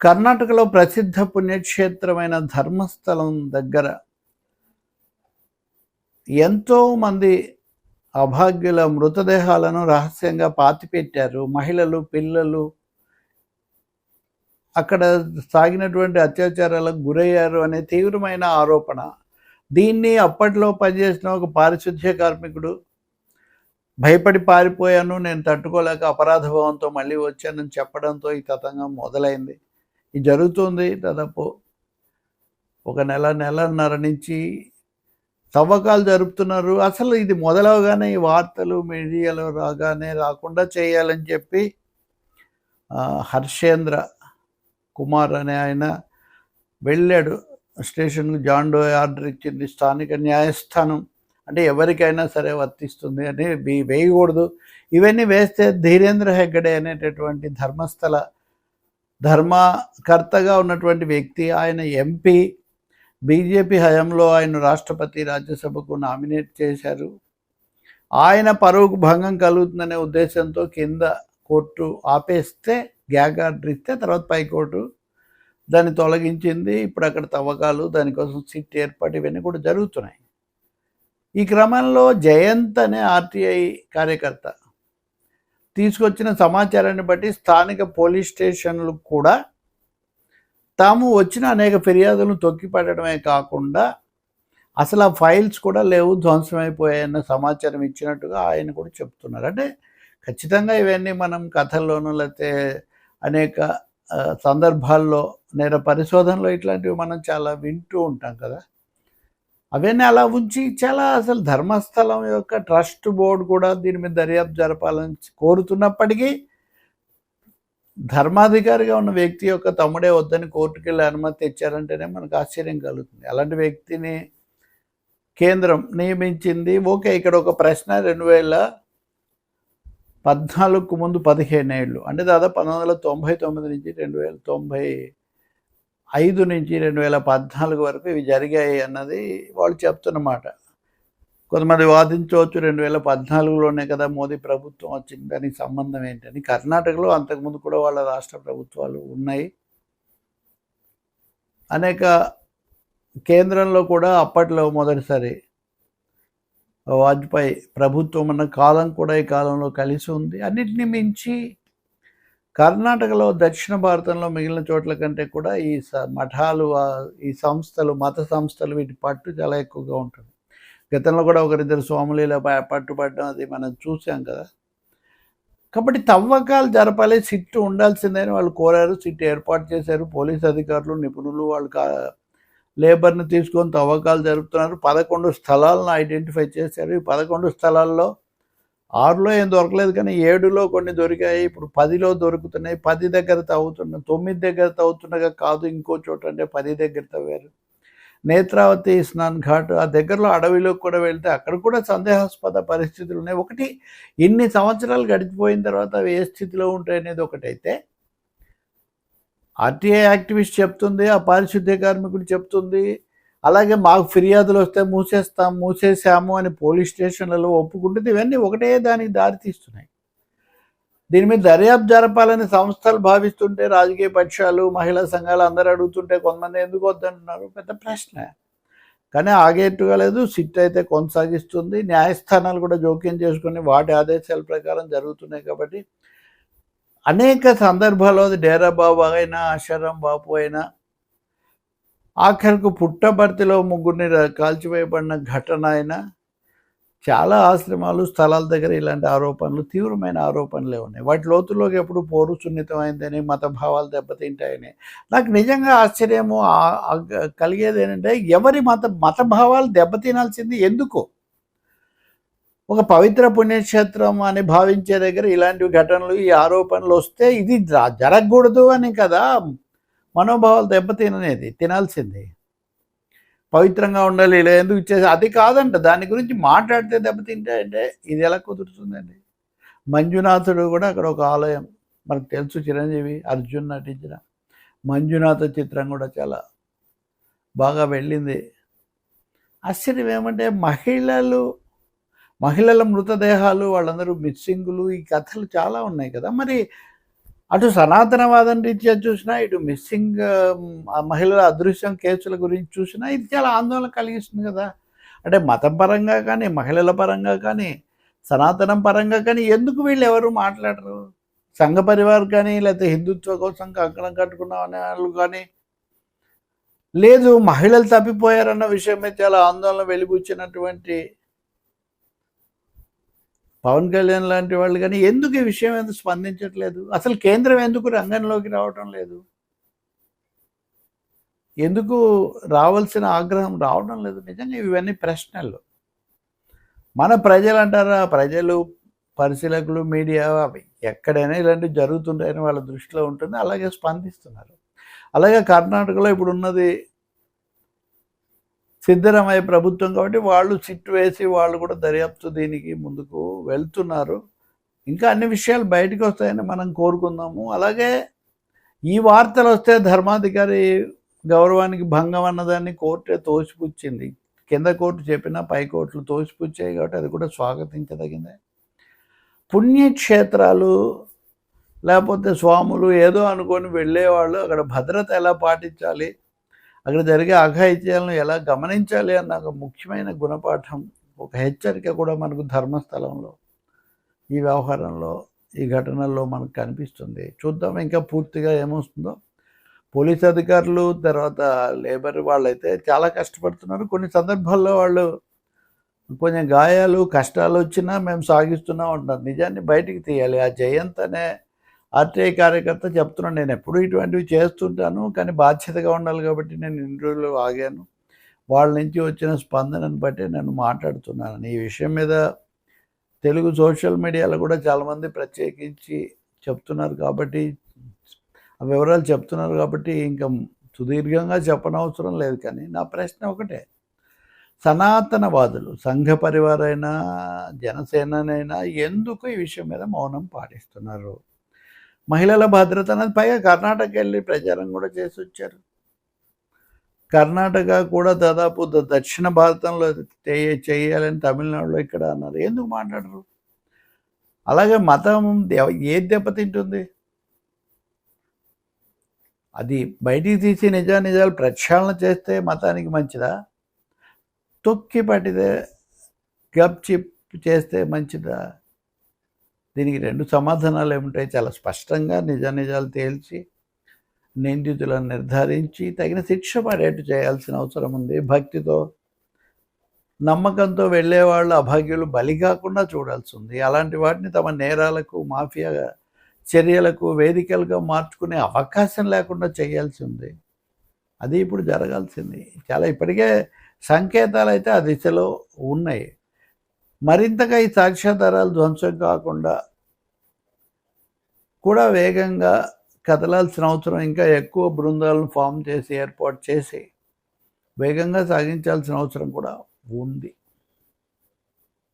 కర్ణాటకలో ప్రసిద్ధ పుణ్యక్షేత్రమైన ధర్మస్థలం దగ్గర ఎంతో మంది అభాగ్యుల మృతదేహాలను రహస్యంగా పాతిపెట్టారు. మహిళలు పిల్లలు అక్కడ సాగినటువంటి అత్యాచారాలకు గురయ్యారు అనే తీవ్రమైన ఆరోపణ. దీన్ని అప్పట్లో పనిచేసిన ఒక పారిశుద్ధ్య కార్మికుడు భయపడి పారిపోయాను నేను తట్టుకోలేక అపరాధ భావంతో మళ్ళీ వచ్చానని చెప్పడంతో ఈ తతంగం మొదలైంది. ఇది జరుగుతుంది దాదాపు ఒక నెల నెలన్నర నుంచి తవ్వకాలు జరుపుతున్నారు. అసలు ఇది మొదలవగానే ఈ వార్తలు మీడియాలో రాగానే రాకుండా చేయాలని చెప్పి హర్షేంద్ర కుమార్ అనే ఆయన వెళ్ళాడు. స్టేషన్కు జాన్ డో ఆర్డర్ ఇచ్చింది స్థానిక న్యాయస్థానం. అంటే ఎవరికైనా సరే వర్తిస్తుంది అని వేయకూడదు. ఇవన్నీ వేస్తే ధీరేంద్ర హెగ్గడే అనేటటువంటి ధర్మస్థల ధర్మకర్తగా ఉన్నటువంటి వ్యక్తి ఆయన ఎంపీ బీజేపీ హయాంలో ఆయన రాష్ట్రపతి రాజ్యసభకు నామినేట్ చేశారు. ఆయన పరువుకు భంగం కలుగుతుందనే ఉద్దేశంతో కింద కోర్టు ఆపేస్తే గ్యాగ్ ఆర్డర్ ఇస్తే తర్వాత పైకోర్టు దాన్ని తొలగించింది. ఇప్పుడు అక్కడ తవ్వకాలు దానికోసం సిట్ ఏర్పాటు ఇవన్నీ కూడా జరుగుతున్నాయి. ఈ క్రమంలో జయంత్ అనే ఆర్టీఐ కార్యకర్త తీసుకొచ్చిన సమాచారాన్ని బట్టి స్థానిక పోలీస్ స్టేషన్లు కూడా తాము వచ్చిన అనేక ఫిర్యాదులను తొక్కిపెట్టడమే కాకుండా అసలు ఆ ఫైల్స్ కూడా లేవు ధ్వంసమైపోయాయన్న సమాచారం ఇచ్చినట్టుగా ఆయన కూడా చెప్తున్నారు. అంటే ఖచ్చితంగా ఇవన్నీ మనం కథల్లోనూ లేకపోతే అనేక సందర్భాల్లో నేర పరిశోధనలో ఇట్లాంటివి మనం చాలా వింటూ ఉంటాం కదా. అవన్నీ అలా ఉంచి చాలా అసలు ధర్మస్థలం యొక్క ట్రస్ట్ బోర్డు కూడా దీని మీద దర్యాప్తు జరపాలని కోరుతున్నప్పటికీ ధర్మాధికారిగా ఉన్న వ్యక్తి యొక్క తమ్ముడే వద్దని కోర్టుకు వెళ్ళి అనుమతి ఇచ్చారంటేనే మనకు ఆశ్చర్యం కలుగుతుంది. అలాంటి వ్యక్తిని కేంద్రం నియమించింది. ఓకే ఇక్కడ ఒక ప్రశ్న రెండు వేల పద్నాలుగుకు ముందు పదిహేను ఏళ్ళు అంటే దాదాపు పంతొమ్మిది వందల తొంభై తొమ్మిది నుంచి రెండు వేల తొంభై ఐదు నుంచి రెండు వేల పద్నాలుగు వరకు ఇవి జరిగాయి అన్నది వాళ్ళు చెప్తున్నమాట కొంతమంది వాదించవచ్చు రెండు వేల పద్నాలుగులోనే కదా మోదీ ప్రభుత్వం వచ్చింది దానికి సంబంధం ఏంటని. కర్ణాటకలో అంతకుముందు కూడా వాళ్ళ రాష్ట్ర ప్రభుత్వాలు ఉన్నాయి. అనేక కేంద్రంలో కూడా అప్పట్లో మొదటిసారి వాజ్పేయి ప్రభుత్వం ఉన్న కాలం కూడా ఈ కాలంలో కలిసి ఉంది. అన్నిటిని మించి కర్ణాటకలో దక్షిణ భారతంలో మిగిలిన చోట్ల కంటే కూడా ఈ స మఠాలు ఈ సంస్థలు మత సంస్థలు వీటి పట్టు చాలా ఎక్కువగా ఉంటుంది. గతంలో కూడా ఒకరిద్దరు స్వాములు ఇలా పట్టుపడడం అది మనం చూసాం కదా. కాబట్టి తవ్వకాలు జరపాలి సిట్టు ఉండాల్సిందని వాళ్ళు కోరారు. సిట్టు ఏర్పాటు చేశారు. పోలీస్ అధికారులు నిపుణులు వాళ్ళు లేబర్ని తీసుకొని తవ్వకాలు జరుపుతున్నారు. పదకొండు స్థలాలను ఐడెంటిఫై చేశారు. ఈ పదకొండు స్థలాల్లో ఆరులో ఏం దొరకలేదు కానీ ఏడులో కొన్ని దొరికాయి ఇప్పుడు పదిలో దొరుకుతున్నాయి. పది దగ్గర తవ్వుతున్న తొమ్మిది దగ్గర తవ్వుతుండగా కాదు ఇంకో చోట అంటే పది దగ్గర తవ్వారు. నేత్రావతి స్నాన్ ఘాట్ ఆ దగ్గరలో అడవిలోకి కూడా వెళ్తే అక్కడ కూడా సందేహాస్పద పరిస్థితులు ఉన్నాయి. ఒకటి ఇన్ని సంవత్సరాలు గడిచిపోయిన తర్వాత అవి ఏ స్థితిలో ఉంటాయి అనేది ఒకటైతే ఆర్టీఐ యాక్టివిస్ట్ చెప్తుంది ఆ పారిశుద్ధ్య కార్మికుడు చెప్తుంది అలాగే మాకు ఫిర్యాదులు వస్తే మూసేస్తాం మూసేసాము అని పోలీస్ స్టేషన్లలో ఒప్పుకుంటుంది ఇవన్నీ ఒకటే దానికి దారితీస్తున్నాయి దీని మీద దర్యాప్తు జరపాలని సంస్థలు భావిస్తుంటే రాజకీయ పక్షాలు మహిళా సంఘాలు అందరూ అడుగుతుంటే కొంతమంది ఎందుకు వద్దంటున్నారు? పెద్ద ప్రశ్న. కానీ ఆగేట్టుగా లేదు సిట్ అయితే కొనసాగిస్తుంది. న్యాయస్థానాలు కూడా జోక్యం చేసుకుని వాటి ఆదేశాల ప్రకారం జరుగుతున్నాయి కాబట్టి అనేక సందర్భాల్లో డేరా బాబు అయినా ఆశారాం బాపు అయినా ఆఖరికి పుట్టబర్తిలో ముగ్గురిని కాల్చివేయబడిన ఘటన అయినా చాలా ఆశ్రమాలు స్థలాల దగ్గర ఇలాంటి ఆరోపణలు తీవ్రమైన ఆరోపణలే ఉన్నాయి. వాటి లోతుల్లోకి ఎప్పుడు పోరు సున్నితమైందని మత భావాలు దెబ్బతింటాయని. నాకు నిజంగా ఆశ్చర్యము కలిగేది ఏంటంటే ఎవరి మత మత భావాలు దెబ్బతినాల్సింది ఎందుకు? ఒక పవిత్ర పుణ్యక్షేత్రం అని భావించే దగ్గర ఇలాంటి ఘటనలు ఈ ఆరోపణలు వస్తే ఇది జ- జరగకూడదు అని కదా? మనోభావాలు దెబ్బతిననేది తినాల్సింది. పవిత్రంగా ఉండాలి ఇలా ఎందుకు ఇచ్చేసి అది కాదంట. దాని గురించి మాట్లాడితే దెబ్బతింటే అంటే ఇది ఎలా కుదురుతుందండి? మంజునాథుడు కూడా అక్కడ ఒక ఆలయం మనకు తెలుసు చిరంజీవి అర్జున్ నటించిన మంజునాథ చిత్రం కూడా చాలా బాగా వెళ్ళింది. ఆశ్చర్యం ఏమంటే మహిళలు మహిళల మృతదేహాలు వాళ్ళందరూ మిస్సింగులు ఈ కథలు చాలా ఉన్నాయి కదా. మరి అటు సనాతనవాదం రీత్యా చూసినా ఇటు మిస్సింగ్ మహిళల అదృశ్యం కేసుల గురించి చూసినా ఇది చాలా ఆందోళన కలిగిస్తుంది కదా. అంటే మతం పరంగా కానీ మహిళల పరంగా కానీ సనాతనం పరంగా కానీ ఎందుకు వీళ్ళు ఎవరు మాట్లాడరు? సంఘ పరివార్ కానీ లేకపోతే హిందుత్వ కోసం కంకణం కట్టుకున్న అనే వాళ్ళు కానీ. లేదు మహిళలు తప్పిపోయారన్న విషయమే చాలా ఆందోళన వెలిబుచ్చినటువంటి పవన్ కళ్యాణ్ లాంటి వాళ్ళు కానీ ఎందుకు ఈ విషయం ఎందుకు స్పందించట్లేదు? అసలు కేంద్రం ఎందుకు రంగంలోకి రావటం లేదు? ఎందుకు రావాల్సిన ఆగ్రహం రావడం లేదు? నిజంగా ఇవన్నీ ప్రశ్నలు. మన ప్రజలు అంటారా ప్రజలు పరిశీలకులు మీడియా అవి ఎక్కడైనా ఇలాంటివి జరుగుతుంటాయని వాళ్ళ దృష్టిలో ఉంటుంది. అలాగే స్పందిస్తున్నారు. అలాగే కర్ణాటకలో ఇప్పుడు ఉన్నది సిద్ధరామయ్య ప్రభుత్వం కాబట్టి వాళ్ళు సిట్ వేసి వాళ్ళు కూడా దర్యాప్తు దీనికి ముందుకు వెళ్తున్నారు. ఇంకా అన్ని విషయాలు బయటకు వస్తాయని మనం కోరుకుందాము. అలాగే ఈ వార్తలు వస్తే ధర్మాధికారి గౌరవానికి భంగం అన్నదాన్ని కోర్టే తోసిపుచ్చింది. కింద కోర్టు చెప్పినా పై కోర్టులు తోసిపుచ్చాయి కాబట్టి అది కూడా స్వాగతించదగిందే. పుణ్యక్షేత్రాలు లేకపోతే స్వాములు ఏదో అనుకొని వెళ్ళేవాళ్ళు. అక్కడ భద్రత ఎలా పాటించాలి? అక్కడ జరిగే అఘాయిత్యాలను ఎలా గమనించాలి అన్న ఒక ముఖ్యమైన గుణపాఠం ఒక హెచ్చరిక కూడా మనకు ధర్మస్థలంలో ఈ వ్యవహారంలో ఈ ఘటనల్లో మనకు కనిపిస్తుంది. చూద్దాం ఇంకా పూర్తిగా ఏమొస్తుందో. పోలీస్ అధికారులు తర్వాత లేబర్ వాళ్ళైతే చాలా కష్టపడుతున్నారు. కొన్ని సందర్భాల్లో వాళ్ళు కొంచెం గాయాలు కష్టాలు వచ్చినా మేము సాగిస్తున్నాం అంటున్నారు. నిజాన్ని బయటికి తీయాలి. ఆ జయంత్ అనే ఆర్టీఐ కార్యకర్త చెప్తున్నాను నేను ఎప్పుడూ ఇటువంటివి చేస్తుంటాను కానీ బాధ్యతగా ఉండాలి కాబట్టి నేను ఇన్ని రోజులు ఆగాను. వాళ్ళ నుంచి వచ్చిన స్పందనను బట్టి నేను మాట్లాడుతున్నాను. ఈ విషయం మీద తెలుగు సోషల్ మీడియాలో కూడా చాలామంది ప్రత్యేకించి చెప్తున్నారు కాబట్టి వివరాలు చెప్తున్నారు కాబట్టి ఇంకా సుదీర్ఘంగా చెప్పనవసరం లేదు కానీ నా ప్రశ్న ఒకటే. సనాతనవాదులు సంఘ పరివారైనా జనసేననైనా ఎందుకు ఈ విషయం మీద మౌనం పాటిస్తున్నారు? మహిళల భద్రత అనేది పైగా కర్ణాటక వెళ్ళి ప్రచారం కూడా చేసి వచ్చారు. కర్ణాటక కూడా దాదాపు దక్షిణ భారతంలో చేయ- చేయాలని తమిళనాడులో ఇక్కడ అన్నారు. ఎందుకు మాట్లాడరు? అలాగే మతం ఎవ- ఏది దెబ్బతింటుంది అది బయటికి తీసి నిజా నిజాలు ప్రక్షాళన చేస్తే మతానికి మంచిదా? తొక్కి పట్టిదే గప్ చిప్ చేస్తే మంచిదా? దీనికి రెండు సమాధానాలు ఏముంటాయి? చాలా స్పష్టంగా నిజ నిజాలు తేల్చి నిందితులను నిర్ధారించి తగిన శిక్ష పడేట్టు చేయాల్సిన అవసరం ఉంది. భక్తితో నమ్మకంతో వెళ్ళేవాళ్ళు అభాగ్యులు బలి కాకుండా చూడాల్సి ఉంది. అలాంటి వాటిని తమ నేరాలకు మాఫియా చర్యలకు వేదికలుగా మార్చుకునే అవకాశం లేకుండా చేయాల్సి ఉంది. అది ఇప్పుడు జరగాల్సింది. చాలా ఇప్పటికే సంకేతాలు అయితే ఆ దిశలో ఉన్నాయి. మరింతగా ఈ సాక్ష్యాధారాలు ధ్వంసం కాకుండా కూడా వేగంగా కదలాల్సిన అవసరం ఇంకా ఎక్కువ బృందాలను ఫామ్ చేసి ఏర్పాటు చేసి వేగంగా సాగించాల్సిన అవసరం కూడా ఉంది.